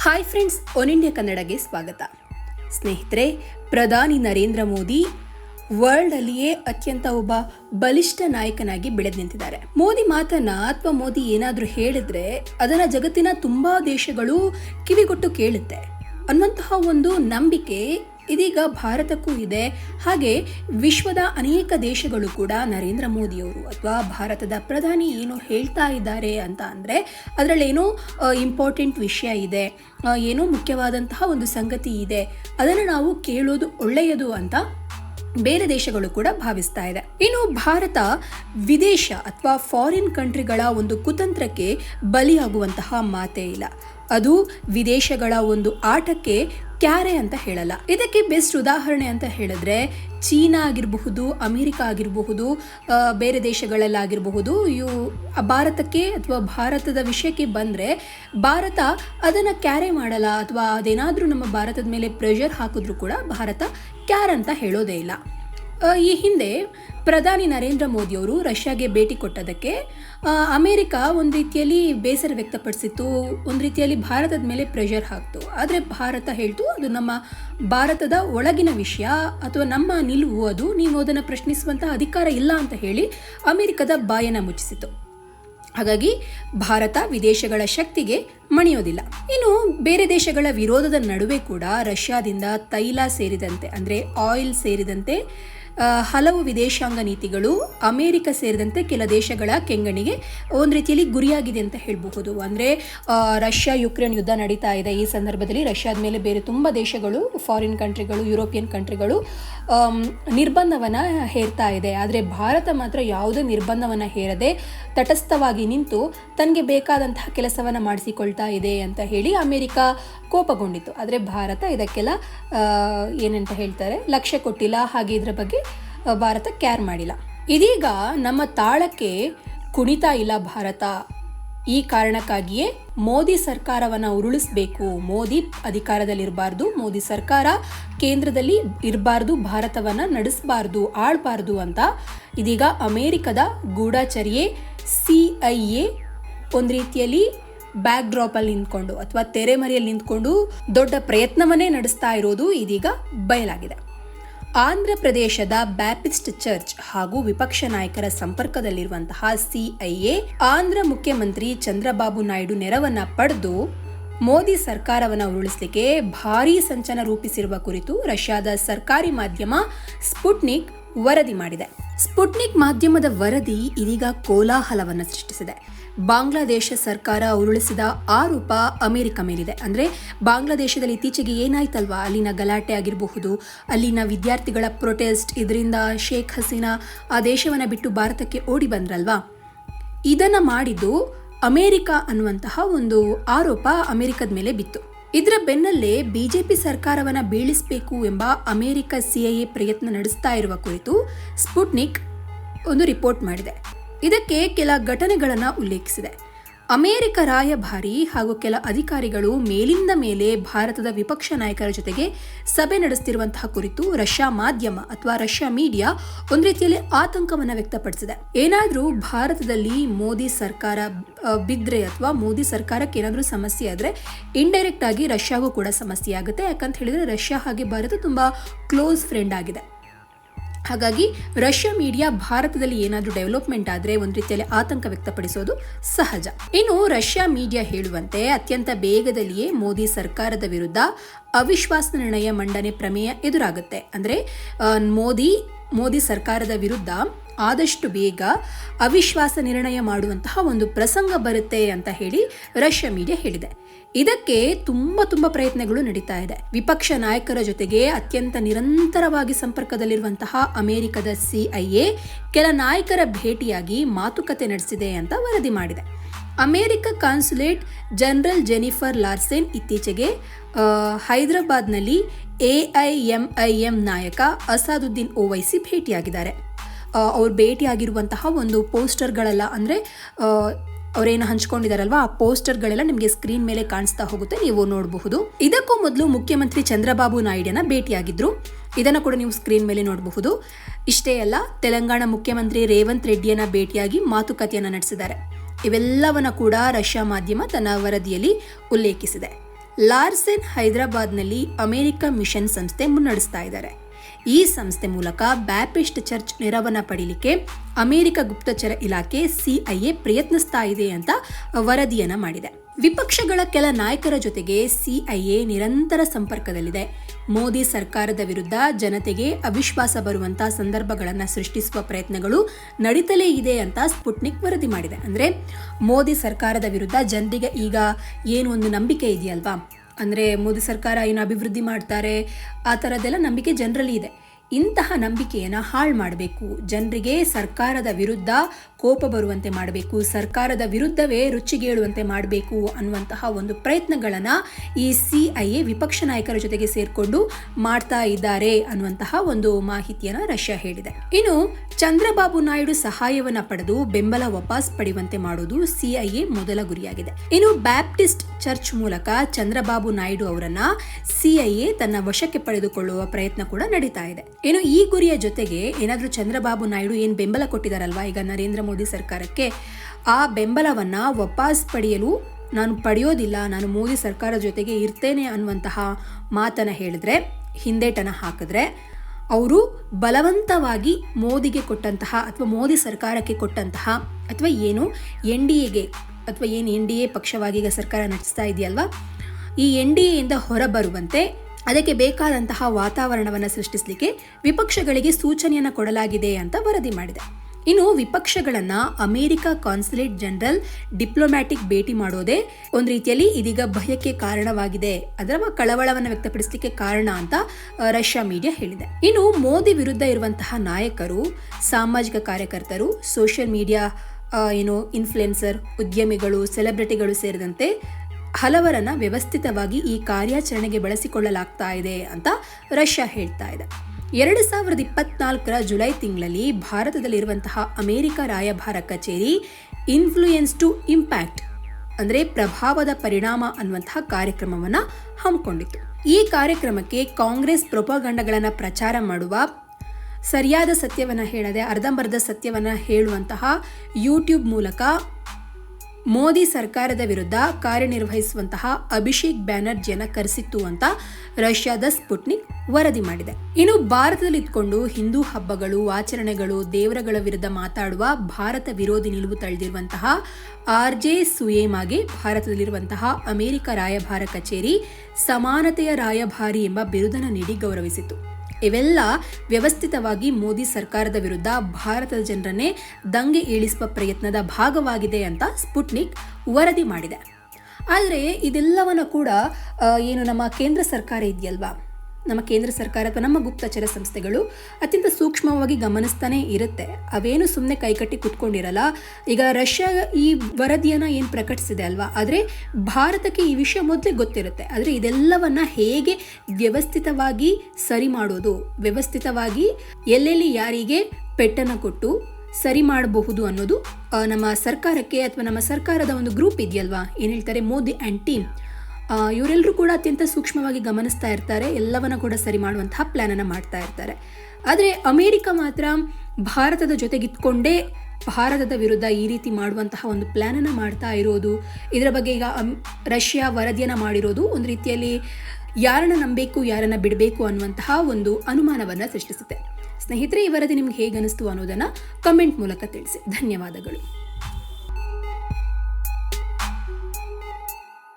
Hi friends one India ಕನ್ನಡಗೆ ಸ್ವಾಗತ. ಸ್ನೇಹಿತರೆ, ಪ್ರಧಾನಿ ನರೇಂದ್ರ ಮೋದಿ ವರ್ಲ್ಡ್ ಅಲ್ಲಿಯೇ ಅತ್ಯಂತ ಒಬ್ಬ ಬಲಿಷ್ಠ ನಾಯಕನಾಗಿ ಬೆಳೆದು ನಿಂತಿದ್ದಾರೆ. ಮೋದಿ ಮಾತನ್ನ ಅಥವಾ ಮೋದಿ ಏನಾದರೂ ಹೇಳಿದ್ರೆ ಅದನ್ನ ಜಗತ್ತಿನ ತುಂಬಾ ದೇಶಗಳು ಕಿವಿಗೊಟ್ಟು ಕೇಳುತ್ತೆ ಅನ್ನುವಂತಹ ಒಂದು ನಂಬಿಕೆ ಇದೀಗ ಭಾರತಕ್ಕೂ ಇದೆ. ಹಾಗೆ ವಿಶ್ವದ ಅನೇಕ ದೇಶಗಳು ಕೂಡ ನರೇಂದ್ರ ಮೋದಿಯವರು ಅಥವಾ ಭಾರತದ ಪ್ರಧಾನಿ ಏನು ಹೇಳ್ತಾ ಇದ್ದಾರೆ ಅಂತ ಅಂದರೆ ಅದರಲ್ಲೇನೋ ಇಂಪಾರ್ಟೆಂಟ್ ವಿಷಯ ಇದೆ. ಏನೋ ಮುಖ್ಯವಾದಂತಹ ಒಂದು ಸಂಗತಿ ಇದೆ. ಅದನ್ನು ನಾವು ಕೇಳೋದು ಒಳ್ಳೆಯದು ಅಂತ ಬೇರೆ ದೇಶಗಳು ಕೂಡ ಭಾವಿಸ್ತಾ ಇದೆ. ಇನ್ನು ಭಾರತ ವಿದೇಶ ಅಥವಾ ಫಾರಿನ್ ಕಂಟ್ರಿಗಳ ಒಂದು ಕುತಂತ್ರಕ್ಕೆ ಬಲಿಯಾಗುವಂತಹ ಮಾತೇ ಇಲ್ಲ. ಅದು ವಿದೇಶಗಳ ಒಂದು ಆಟಕ್ಕೆ ಕ್ಯಾರೆ ಅಂತ ಹೇಳಲ್ಲ. ಇದಕ್ಕೆ ಬೆಸ್ಟ್ ಉದಾಹರಣೆ ಅಂತ ಹೇಳಿದ್ರೆ ಚೀನಾ ಆಗಿರಬಹುದು, ಅಮೆರಿಕ ಆಗಿರಬಹುದು ಬೇರೆ ದೇಶಗಳಲ್ಲಾಗಿರಬಹುದು. ಇವು ಭಾರತಕ್ಕೆ ಅಥವಾ ಭಾರತದ ವಿಷಯಕ್ಕೆ ಬಂದರೆ ಭಾರತ ಅದನ್ನು ಕ್ಯಾರೆ ಮಾಡಲ್ಲ ಅಥವಾ ಅದೇನಾದರೂ ನಮ್ಮ ಭಾರತದ ಮೇಲೆ ಪ್ರೆಷರ್ ಹಾಕಿದ್ರು ಕೂಡ ಭಾರತ ಕ್ಯಾರ್ ಅಂತ ಹೇಳೋದೇ ಇಲ್ಲ. ಈ ಹಿಂದೆ ಪ್ರಧಾನಿ ನರೇಂದ್ರ ಮೋದಿಯವರು ರಷ್ಯಾಗೆ ಭೇಟಿ ಕೊಟ್ಟದಕ್ಕೆ ಅಮೇರಿಕ ಒಂದು ರೀತಿಯಲ್ಲಿ ಬೇಸರ ವ್ಯಕ್ತಪಡಿಸಿತ್ತು, ಒಂದು ರೀತಿಯಲ್ಲಿ ಭಾರತದ ಮೇಲೆ ಪ್ರೆಷರ್ ಹಾಕ್ತು. ಆದರೆ ಭಾರತ ಹೇಳ್ತು, ಅದು ನಮ್ಮ ಭಾರತದ ಒಳಗಿನ ವಿಷಯ ಅಥವಾ ನಮ್ಮ ನಿಲುವು ಅದು, ನೀವು ಅದನ್ನು ಪ್ರಶ್ನಿಸುವಂಥ ಅಧಿಕಾರ ಇಲ್ಲ ಅಂತ ಹೇಳಿ ಅಮೆರಿಕದ ಬಾಯನ್ನ ಮುಚ್ಚಿಸಿತು ಹಾಗಾಗಿ ಭಾರತ ವಿದೇಶಗಳ ಶಕ್ತಿಗೆ ಮಣಿಯೋದಿಲ್ಲ. ಇನ್ನು ಬೇರೆ ದೇಶಗಳ ವಿರೋಧದ ನಡುವೆ ಕೂಡ ರಷ್ಯಾದಿಂದ ತೈಲ ಸೇರಿದಂತೆ, ಅಂದರೆ ಆಯಿಲ್ ಸೇರಿದಂತೆ ಹಲವು ವಿದೇಶಾಂಗ ನೀತಿಗಳು ಅಮೇರಿಕ ಸೇರಿದಂತೆ ಕೆಲ ದೇಶಗಳ ಕೆಂಗಣಿಗೆ ಒಂದು ರೀತಿಯಲ್ಲಿ ಗುರಿಯಾಗಿದೆ ಅಂತ ಹೇಳಬಹುದು. ಅಂದರೆ ರಷ್ಯಾ ಯುಕ್ರೇನ್ ಯುದ್ಧ ನಡೀತಾ ಇದೆ ಈ ಸಂದರ್ಭದಲ್ಲಿ. ರಷ್ಯಾದ ಮೇಲೆ ಬೇರೆ ತುಂಬ ದೇಶಗಳು ಫಾರಿನ್ ಕಂಟ್ರಿಗಳು ಯುರೋಪಿಯನ್ ಕಂಟ್ರಿಗಳು ನಿರ್ಬಂಧವನ್ನು ಹೇರ್ತಾ ಇದೆ. ಆದರೆ, ಭಾರತ ಮಾತ್ರ ಯಾವುದೇ ನಿರ್ಬಂಧವನ್ನು ಹೇರದೆ ತಟಸ್ಥವಾಗಿ ನಿಂತು ತನಗೆ ಬೇಕಾದಂತಹ ಕೆಲಸವನ್ನು ಮಾಡಿಸಿಕೊಳ್ತಾ ಇದೆ ಅಂತ ಹೇಳಿ ಅಮೆರಿಕ ಕೋಪಗೊಂಡಿತು ಆದರೆ, ಭಾರತ ಇದಕ್ಕೆಲ್ಲ ಏನಂತ ಹೇಳ್ತಾರೆ, ಲಕ್ಷ್ಯ ಕೊಟ್ಟಿಲ್ಲ. ಹಾಗೆ ಇದರ ಬಗ್ಗೆ ಭಾರತ ಕ್ಯಾರ್ ಮಾಡಿಲ್ಲ. ಇದೀಗ ನಮ್ಮ ತಾಳಕ್ಕೆ ಕುಣಿತಾ ಇಲ್ಲ ಭಾರತ. ಈ ಕಾರಣಕ್ಕಾಗಿಯೇ ಮೋದಿ ಸರ್ಕಾರವನ್ನು ಉರುಳಿಸಬೇಕು. ಮೋದಿ ಅಧಿಕಾರದಲ್ಲಿರಬಾರ್ದು, ಮೋದಿ ಸರ್ಕಾರ ಕೇಂದ್ರದಲ್ಲಿ ಇರಬಾರ್ದು, ಭಾರತವನ್ನು ನಡೆಸಬಾರ್ದು, ಆಳ್ಬಾರ್ದು ಅಂತ ಇದೀಗ ಅಮೇರಿಕದ ಗೂಢಚರ್ಯೆ ಸಿ ಐ ಎ ಒಂದು ರೀತಿಯಲ್ಲಿ ಬ್ಯಾಕ್ ಡ್ರಾಪಲ್ಲಿ ನಿಂತ್ಕೊಂಡು ಅಥವಾ ತೆರೆಮರೆಯಲ್ಲಿ ನಿಂತ್ಕೊಂಡು ದೊಡ್ಡ ಪ್ರಯತ್ನವನ್ನೇ ನಡೆಸ್ತಾ ಇರೋದು ಇದೀಗ ಬಯಲಾಗಿದೆ. ಆಂಧ್ರ ಪ್ರದೇಶದ ಬ್ಯಾಪಿಸ್ಟ್ ಚರ್ಚ್ ಹಾಗೂ ವಿಪಕ್ಷ ನಾಯಕರ ಸಂಪರ್ಕದಲ್ಲಿರುವಂತಹ ಸಿಐಎ ಆಂಧ್ರ ಮುಖ್ಯಮಂತ್ರಿ ಚಂದ್ರಬಾಬು ನಾಯ್ಡು ನೆರವನ್ನ ಪಡೆದು ಮೋದಿ ಸರ್ಕಾರವನ್ನು ಉರುಳಿಸಲಿಕ್ಕೆ ಭಾರೀ ಸಂಚನ ರೂಪಿಸಿರುವ ಕುರಿತು ರಷ್ಯಾದ ಸರ್ಕಾರಿ ಮಾಧ್ಯಮ ಸ್ಪುಟ್ನಿಕ್ ವರದಿ ಮಾಡಿದೆ. ಸ್ಪುಟ್ನಿಕ್ ಮಾಧ್ಯಮದ ವರದಿ ಇದೀಗ ಕೋಲಾಹಲವನ್ನು ಸೃಷ್ಟಿಸಿದೆ. ಬಾಂಗ್ಲಾದೇಶ ಸರ್ಕಾರ ಉರುಳಿಸಿದ ಆರೋಪ ಅಮೆರಿಕ ಮೇಲಿದೆ. ಅಂದರೆ ಬಾಂಗ್ಲಾದೇಶದಲ್ಲಿ ಇತ್ತೀಚೆಗೆ ಏನಾಯ್ತಲ್ವಾ? ಅಲ್ಲಿನ ಗಲಾಟೆ ಆಗಿರಬಹುದು, ಅಲ್ಲಿನ ವಿದ್ಯಾರ್ಥಿಗಳ ಪ್ರೊಟೆಸ್ಟ್ ಇದರಿಂದ ಶೇಖ್ ಹಸೀನಾ ಆ ದೇಶವನ್ನು ಬಿಟ್ಟು ಭಾರತಕ್ಕೆ ಓಡಿ ಬಂದ್ರಲ್ವಾ? ಇದನ್ನು ಮಾಡಿದ್ದು ಅಮೇರಿಕ ಅನ್ನುವಂತಹ ಒಂದು ಆರೋಪ ಅಮೆರಿಕದ ಮೇಲೆ ಬಿತ್ತು. ಇದರ ಬೆನ್ನಲ್ಲೇ ಬಿಜೆಪಿ ಸರ್ಕಾರವನ್ನು ಬೀಳಿಸಬೇಕು ಎಂಬ ಅಮೆರಿಕ ಸಿಐಎ ಪ್ರಯತ್ನ ನಡೆಸ್ತಾ ಇರುವ ಕುರಿತು ಸ್ಪುಟ್ನಿಕ್ ಒಂದು ರಿಪೋರ್ಟ್ ಮಾಡಿದೆ. ಇದಕ್ಕೆ ಕೆಲ ಘಟನೆಗಳನ್ನು ಉಲ್ಲೇಖಿಸಿದೆ. ಅಮೆರಿಕ ರಾಯಭಾರಿ ಹಾಗೂ ಕೆಲ ಅಧಿಕಾರಿಗಳು ಮೇಲಿಂದ ಮೇಲೆ ಭಾರತದ ವಿಪಕ್ಷ ನಾಯಕರ ಜೊತೆಗೆ ಸಭೆ ನಡೆಸ್ತಿರುವಂತಹ ಕುರಿತು ರಷ್ಯಾ ಮಾಧ್ಯಮ ಅಥವಾ ರಷ್ಯಾ ಮೀಡಿಯಾ ಒಂದು ರೀತಿಯಲ್ಲಿ ಆತಂಕವನ್ನು ವ್ಯಕ್ತಪಡಿಸಿದೆ. ಏನಾದರೂ ಭಾರತದಲ್ಲಿ ಮೋದಿ ಸರ್ಕಾರ ಬಿದ್ದರೆ ಅಥವಾ ಮೋದಿ ಸರ್ಕಾರಕ್ಕೆ ಏನಾದರೂ ಸಮಸ್ಯೆ ಆದರೆ ಇಂಡೈರೆಕ್ಟ್ ಆಗಿ ರಷ್ಯಾಗೂ ಕೂಡ ಸಮಸ್ಯೆ ಆಗುತ್ತೆ. ಯಾಕಂತ ಹೇಳಿದರೆ ರಷ್ಯಾ ಹಾಗೆ ಭಾರತ ತುಂಬ ಕ್ಲೋಸ್ ಫ್ರೆಂಡ್ ಆಗಿದೆ. ಹಾಗಾಗಿ ರಷ್ಯಾ ಮೀಡಿಯಾ ಭಾರತದಲ್ಲಿ ಏನಾದರೂ ಡೆವಲಪ್ಮೆಂಟ್ ಆದರೆ ಒಂದು ರೀತಿಯಲ್ಲಿ ಆತಂಕ ವ್ಯಕ್ತಪಡಿಸೋದು ಸಹಜ. ಇನ್ನು ರಷ್ಯಾ ಮೀಡಿಯಾ ಹೇಳುವಂತೆ ಅತ್ಯಂತ ಬೇಗದಲ್ಲಿಯೇ ಮೋದಿ ಸರ್ಕಾರದ ವಿರುದ್ಧ ಅವಿಶ್ವಾಸ ನಿರ್ಣಯ ಮಂಡನೆ ಪ್ರಮೇಯ ಎದುರಾಗುತ್ತೆ. ಅಂದರೆ ಮೋದಿ ಮೋದಿ ಸರ್ಕಾರದ ವಿರುದ್ಧ ಆದಷ್ಟು ಬೇಗ ಅವಿಶ್ವಾಸ ನಿರ್ಣಯ ಮಾಡುವಂತಹ ಒಂದು ಪ್ರಸಂಗ ಬರುತ್ತೆ ಅಂತ ಹೇಳಿ ರಷ್ಯಾ ಮೀಡಿಯಾ ಹೇಳಿದೆ. ಇದಕ್ಕೆ ತುಂಬ ತುಂಬ ಪ್ರಯತ್ನಗಳು ನಡೀತಾ ಇದೆ. ವಿಪಕ್ಷ ನಾಯಕರ ಜೊತೆಗೆ ಅತ್ಯಂತ ನಿರಂತರವಾಗಿ ಸಂಪರ್ಕದಲ್ಲಿರುವಂತಹ ಅಮೆರಿಕದ ಸಿಐಎ ಕೆಲ ನಾಯಕರ ಭೇಟಿಯಾಗಿ ಮಾತುಕತೆ ನಡೆಸಿದೆ ಅಂತ ವರದಿ ಮಾಡಿದೆ. America consulate general Jennifer Larsen ಇತ್ತೀಚೆಗೆ ಹೈದರಾಬಾದ್ನಲ್ಲಿ ಎಐಎಂಐಎಂ ನಾಯಕ ಅಸಾದುದ್ದೀನ್ ಓವೈಸಿ ಭೇಟಿಯಾಗಿದ್ದಾರೆ. ಅವ್ರು ಭೇಟಿಯಾಗಿರುವಂತಹ ಒಂದು ಪೋಸ್ಟರ್ಗಳೆಲ್ಲ, ಅಂದರೆ ಅವರೇನು ಹಂಚ್ಕೊಂಡಿದ್ದಾರಲ್ವಾ ಆ ಪೋಸ್ಟರ್ಗಳೆಲ್ಲ ನಿಮಗೆ ಸ್ಕ್ರೀನ್ ಮೇಲೆ ಕಾಣಿಸ್ತಾ ಹೋಗುತ್ತೆ, ನೀವು ನೋಡಬಹುದು. ಇದಕ್ಕೂ ಮೊದಲು ಮುಖ್ಯಮಂತ್ರಿ ಚಂದ್ರಬಾಬು ನಾಯ್ಡನ ಭೇಟಿಯಾಗಿದ್ರು. ಇದನ್ನು ಕೂಡ ನೀವು ಸ್ಕ್ರೀನ್ ಮೇಲೆ ನೋಡಬಹುದು. ಇಷ್ಟೇ ಅಲ್ಲ, ತೆಲಂಗಾಣ ಮುಖ್ಯಮಂತ್ರಿ ರೇವಂತ್ ರೆಡ್ಡಿಯನ್ನ ಭೇಟಿಯಾಗಿ ಮಾತುಕತೆಯನ್ನು ನಡೆಸಿದ್ದಾರೆ. ಇವೆಲ್ಲವನ್ನ ಕೂಡ ರಷ್ಯಾ ಮಾಧ್ಯಮ ತನ್ನ ವರದಿಯಲ್ಲಿ ಉಲ್ಲೇಖಿಸಿದೆ. ಲಾರ್ಸೆನ್ ಹೈದರಾಬಾದ್ನಲ್ಲಿ ಅಮೆರಿಕ ಮಿಷನ್ ಸಂಸ್ಥೆ ಮುನ್ನಡೆಸ್ತಾ ಇದ್ದಾರೆ. ಈ ಸಂಸ್ಥೆ ಮೂಲಕ ಬ್ಯಾಪಿಸ್ಟ್ ಚರ್ಚ್ ನೆರವನ್ನು ಪಡೀಲಿಕ್ಕೆ ಅಮೆರಿಕ ಗುಪ್ತಚರ ಇಲಾಖೆ ಸಿಐಎ ಪ್ರಯತ್ನಿಸ್ತಾ ಇದೆ ಅಂತ ವರದಿಯನ್ನ ಮಾಡಿದೆ. ವಿಪಕ್ಷಗಳ ಕೆಲ ನಾಯಕರ ಜೊತೆಗೆ ಸಿಐಎ ನಿರಂತರ ಸಂಪರ್ಕದಲ್ಲಿದೆ. ಮೋದಿ ಸರ್ಕಾರದ ವಿರುದ್ಧ ಜನತೆಗೆ ಅವಿಶ್ವಾಸ ಬರುವಂತಹ ಸಂದರ್ಭಗಳನ್ನು ಸೃಷ್ಟಿಸುವ ಪ್ರಯತ್ನಗಳು ನಡೀತಲೇ ಇದೆ ಅಂತ ಸ್ಪುಟ್ನಿಕ್ ವರದಿ ಮಾಡಿದೆ. ಅಂದರೆ ಮೋದಿ ಸರ್ಕಾರದ ವಿರುದ್ಧ ಜನರಿಗೆ ಈಗ ಏನು ಒಂದು ನಂಬಿಕೆ ಇದೆಯಲ್ವಾ? ಅಂದರೆ ಮೋದಿ ಸರ್ಕಾರ ಏನು ಅಭಿವೃದ್ಧಿ ಮಾಡ್ತಾರೆ ಆ ಥರದ್ದೆಲ್ಲ ನಂಬಿಕೆ ಜನರಲ್ಲಿ ಇದೆ. ಇಂತಹ ನಂಬಿಕೆಯನ್ನು ಹಾಳು ಮಾಡಬೇಕು. ಜನರಿಗೆ ಸರ್ಕಾರದ ವಿರುದ್ಧ ಕೋಪ ಬರುವಂತೆ ಮಾಡಬೇಕು. ಸರ್ಕಾರದ ವಿರುದ್ಧವೇ ರುಚಿಗೇಳುವಂತೆ ಮಾಡಬೇಕು ಅನ್ನುವಂತಹ ಒಂದು ಪ್ರಯತ್ನಗಳನ್ನು ಈ ಸಿ ಐ ಎ ವಿಪಕ್ಷ ನಾಯಕರ ಜೊತೆಗೆ ಸೇರಿಕೊಂಡು ಮಾಡ್ತಾ ಇದ್ದಾರೆ ಅನ್ನುವಂತಹ ಒಂದು ಮಾಹಿತಿಯನ್ನು ರಷ್ಯಾ ಹೇಳಿದೆ. ಇನ್ನು ಚಂದ್ರಬಾಬು ನಾಯ್ಡು ಸಹಾಯವನ್ನು ಪಡೆದು ಬೆಂಬಲ ವಾಪಸ್ ಪಡೆಯುವಂತೆ ಮಾಡುವುದು ಸಿಐಎ ಮೊದಲ ಗುರಿಯಾಗಿದೆ. ಇನ್ನು ಬ್ಯಾಪ್ಟಿಸ್ಟ್ ಚರ್ಚ್ ಮೂಲಕ ಚಂದ್ರಬಾಬು ನಾಯ್ಡು ಅವರನ್ನ ಸಿಐಎ ತನ್ನ ವಶಕ್ಕೆ ಪಡೆದುಕೊಳ್ಳುವ ಪ್ರಯತ್ನ ಕೂಡ ನಡೀತಾ ಇದೆ. ಇನ್ನು ಈ ಗುರಿಯ ಜೊತೆಗೆ ಏನಾದರೂ ಚಂದ್ರಬಾಬು ನಾಯ್ಡು ಏನು ಬೆಂಬಲ ಕೊಟ್ಟಿದ್ದಾರಲ್ವಾ ಈಗ ನರೇಂದ್ರ ಮೋದಿ ಸರ್ಕಾರಕ್ಕೆ? ಆ ಬೆಂಬಲವನ್ನು ವಾಪಸ್ ಪಡೆಯಲು ನಾನು ಪಡೆಯೋದಿಲ್ಲ, ನಾನು ಮೋದಿ ಸರ್ಕಾರದ ಜೊತೆಗೆ ಇರ್ತೇನೆ ಅನ್ನುವಂತಹ ಮಾತನ್ನು ಹೇಳಿದ್ರೆ ಹಿಂದೇಟನ ಹಾಕಿದ್ರೆ, ಅವರು ಬಲವಂತವಾಗಿ ಮೋದಿಗೆ ಕೊಟ್ಟಂತಹ ಅಥವಾ ಮೋದಿ ಸರ್ಕಾರಕ್ಕೆ ಕೊಟ್ಟಂತಹ ಅಥವಾ ಏನು ಎನ್ ಡಿ ಎಗೆ ಅಥವಾ ಏನು ಎನ್ ಡಿ ಎ ಪಕ್ಷವಾಗಿ ಈಗ ಸರ್ಕಾರ ನಡೆಸ್ತಾ ಇದೆಯಲ್ವಾ? ಈ ಎನ್ ಡಿ ಎಯಿಂದ ಹೊರಬರುವಂತೆ ಅದಕ್ಕೆ ಬೇಕಾದಂತಹ ವಾತಾವರಣವನ್ನು ಸೃಷ್ಟಿಸಲಿಕ್ಕೆ ವಿಪಕ್ಷಗಳಿಗೆ ಸೂಚನೆಯನ್ನು ಕೊಡಲಾಗಿದೆ ಅಂತ ವರದಿ ಮಾಡಿದೆ. ಇನ್ನು ವಿಪಕ್ಷಗಳನ್ನ ಅಮೆರಿಕ ಕಾನ್ಸುಲೇಟ್ ಜನರಲ್ ಡಿಪ್ಲೊಮ್ಯಾಟಿಕ್ ಭೇಟಿ ಮಾಡೋದೇ ಒಂದು ರೀತಿಯಲ್ಲಿ ಇದೀಗ ಭಯಕ್ಕೆ ಕಾರಣವಾಗಿದೆ. ಅದರ ಕಳವಳವನ್ನು ವ್ಯಕ್ತಪಡಿಸಲಿಕ್ಕೆ ಕಾರಣ ಅಂತ ರಷ್ಯಾ ಮೀಡಿಯಾ ಹೇಳಿದೆ. ಇನ್ನು ಮೋದಿ ವಿರುದ್ಧ ಇರುವಂತಹ ನಾಯಕರು, ಸಾಮಾಜಿಕ ಕಾರ್ಯಕರ್ತರು, ಸೋಷಿಯಲ್ ಮೀಡಿಯಾ ಏನು, ಇನ್ಫ್ಲುಯೆನ್ಸರ್, ಉದ್ಯಮಿಗಳು, ಸೆಲೆಬ್ರಿಟಿಗಳು ಸೇರಿದಂತೆ ಹಲವರನ್ನ ವ್ಯವಸ್ಥಿತವಾಗಿ ಈ ಕಾರ್ಯಾಚರಣೆಗೆ ಬಳಸಿಕೊಳ್ಳಲಾಗ್ತಾ ಇದೆ ಅಂತ ರಷ್ಯಾ ಹೇಳ್ತಾ ಇದೆ. ಎರಡು ಸಾವಿರದ ಇಪ್ಪತ್ನಾಲ್ಕರ ಜುಲೈ ತಿಂಗಳಲ್ಲಿ ಭಾರತದಲ್ಲಿರುವಂತಹ ಅಮೆರಿಕ ರಾಯಭಾರ ಕಚೇರಿ ಇನ್ಫ್ಲೂಯೆನ್ಸ್ ಟು ಇಂಪ್ಯಾಕ್ಟ್ ಅಂದರೆ ಪ್ರಭಾವದ ಪರಿಣಾಮ ಅನ್ನುವಂತಹ ಕಾರ್ಯಕ್ರಮವನ್ನು ಹಮ್ಮಿಕೊಂಡಿತ್ತು. ಈ ಕಾರ್ಯಕ್ರಮಕ್ಕೆ ಕಾಂಗ್ರೆಸ್ ಪ್ರೊಪಗಂಡಗಳನ್ನು ಪ್ರಚಾರ ಮಾಡುವ ಸರಿಯಾದ ಸತ್ಯವನ್ನು ಹೇಳದೆ ಅರ್ಧಂಬರ್ಧ ಸತ್ಯವನ್ನು ಹೇಳುವಂತಹ ಯೂಟ್ಯೂಬ್ ಮೂಲಕ ಮೋದಿ ಸರ್ಕಾರದ ವಿರುದ್ಧ ಕಾರ್ಯನಿರ್ವಹಿಸುವಂತಹ ಅಭಿಷೇಕ್ ಬ್ಯಾನರ್ಜಿಯನ್ನು ಕರೆಸಿತ್ತು ಅಂತ ರಷ್ಯಾದ ಸ್ಪುಟ್ನಿಕ್ ವರದಿ ಮಾಡಿದೆ. ಇನ್ನು ಭಾರತದಲ್ಲಿ ಇದ್ಕೊಂಡು ಹಿಂದೂ ಹಬ್ಬಗಳು, ಆಚರಣೆಗಳು, ದೇವರಗಳ ವಿರುದ್ಧ ಮಾತಾಡುವ ಭಾರತ ವಿರೋಧಿ ನಿಲುವು ತಳೆದಿರುವಂತಹ ಆರ್ ಜೆ ಸುಯೇಮಾಗೆ ಭಾರತದಲ್ಲಿರುವಂತಹ ಅಮೆರಿಕ ರಾಯಭಾರ ಕಚೇರಿ ಸಮಾನತೆಯ ರಾಯಭಾರಿ ಎಂಬ ಬಿರುದನ್ನು ನೀಡಿ ಗೌರವಿಸಿತು ಇವೆಲ್ಲ ವ್ಯವಸ್ಥಿತವಾಗಿ ಮೋದಿ ಸರ್ಕಾರದ ವಿರುದ್ಧ ಭಾರತದ ಜನರನ್ನೇ ದಂಗೆ ಇಳಿಸುವ ಪ್ರಯತ್ನದ ಭಾಗವಾಗಿದೆ ಅಂತ ಸ್ಪುಟ್ನಿಕ್ ವರದಿ ಮಾಡಿದೆ. ಆದರೆ ಇದೆಲ್ಲವನ್ನು ಕೂಡ ಏನು ನಮ್ಮ ಕೇಂದ್ರ ಸರ್ಕಾರ ಇದೆಯಲ್ವಾ? ನಮ್ಮ ಕೇಂದ್ರ ಸರ್ಕಾರ ಅಥವಾ ನಮ್ಮ ಗುಪ್ತಚರ ಸಂಸ್ಥೆಗಳು ಅತ್ಯಂತ ಸೂಕ್ಷ್ಮವಾಗಿ ಗಮನಿಸ್ತಾನೆ ಇರುತ್ತೆ. ಅವೇನು ಸುಮ್ಮನೆ ಕೈಕಟ್ಟಿ ಕುತ್ಕೊಂಡಿರಲ್ಲ. ಈಗ ರಷ್ಯಾ ಈ ವರದಿಯನ್ನು ಏನು ಪ್ರಕಟಿಸಿದೆ ಅಲ್ವಾ? ಆದರೆ ಭಾರತಕ್ಕೆ ಈ ವಿಷಯ ಮೊದಲೇ ಗೊತ್ತಿರುತ್ತೆ. ಆದರೆ ಇದೆಲ್ಲವನ್ನು ಹೇಗೆ ವ್ಯವಸ್ಥಿತವಾಗಿ ಸರಿ ಮಾಡೋದು? ವ್ಯವಸ್ಥಿತವಾಗಿ ಎಲ್ಲೆಲ್ಲಿ ಯಾರಿಗೆ ಪೆಟ್ಟನ್ನು ಕೊಟ್ಟು ಸರಿ ಮಾಡಬಹುದು ಅನ್ನೋದು ನಮ್ಮ ಸರ್ಕಾರಕ್ಕೆ ಅಥವಾ ನಮ್ಮ ಸರ್ಕಾರದ ಒಂದು ಗ್ರೂಪ್ ಇದೆಯಲ್ವಾ? ಏನು ಹೇಳ್ತಾರೆ? Modi and team. ಇವರೆಲ್ಲರೂ ಕೂಡ ಅತ್ಯಂತ ಸೂಕ್ಷ್ಮವಾಗಿ ಗಮನಿಸ್ತಾ ಇರ್ತಾರೆ, ಎಲ್ಲವನ್ನ ಕೂಡ ಸರಿ ಮಾಡುವಂತಹ ಪ್ಲ್ಯಾನನ್ನು ಮಾಡ್ತಾ ಇರ್ತಾರೆ. ಆದರೆ ಅಮೇರಿಕ ಮಾತ್ರ ಭಾರತದ ಜೊತೆಗಿತ್ಕೊಂಡೇ ಭಾರತದ ವಿರುದ್ಧ ಈ ರೀತಿ ಮಾಡುವಂತಹ ಒಂದು ಪ್ಲ್ಯಾನನ್ನು ಮಾಡ್ತಾ ಇರೋದು, ಇದರ ಬಗ್ಗೆ ಈಗ ರಷ್ಯಾ ವರದಿಯನ್ನು ಮಾಡಿರೋದು, ಒಂದು ರೀತಿಯಲ್ಲಿ ಯಾರನ್ನ ನಂಬಬೇಕು, ಯಾರನ್ನ ಬಿಡಬೇಕು ಅನ್ನುವಂತಹ ಒಂದು ಅನುಮಾನವನ್ನು ಸೃಷ್ಟಿಸುತ್ತೆ. ಸ್ನೇಹಿತರೆ, ಈ ವರದಿ ನಿಮ್ಗೆ ಹೇಗೆ ಅನಿಸ್ತು ಅನ್ನೋದನ್ನು ಕಮೆಂಟ್ ಮೂಲಕ ತಿಳಿಸಿ. ಧನ್ಯವಾದಗಳು.